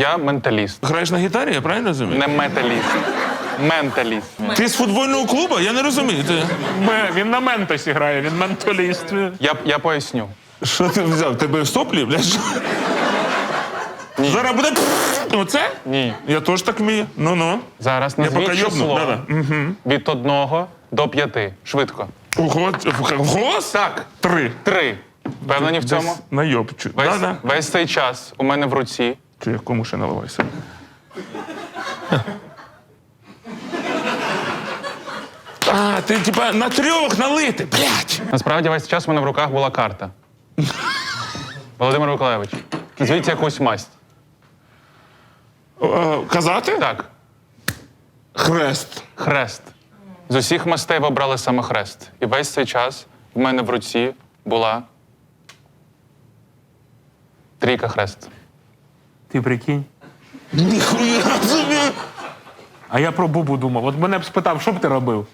Я менталіст. Граєш на гітарі, я правильно розумію? Не металіст. Менталіст. Ти з футбольного клубу? Я не розумію. Ти... Він на ментосі грає, він менталіст. Я, я поясню. Що ти взяв? Тебе соплі, блядь? Зараз буде. Оце? Ні. Я теж так вмію. Ну-ну. Зараз Я назвіть поки йобну. число Да-да. Від одного до п'яти. Швидко. Ого, голос? Так, Три. три. Впевнені в цьому? Найобчу. Весь, Да-да. весь цей час у мене в руці. Чи кому ще наливайся? А, ти типа на трьох налити, блядь. Насправді весь час у мене в руках була карта. Володимир Миколайович, назвіть якусь масть. Е, Казати? Так, Хрест. хрест. З усіх мастей ви обрали саме хрест. І весь цей час в мене в руці була трійка хрест. Ти прикинь. Ніхуя собі. А я про Бубу думав. От мене б спитав, що б ти робив?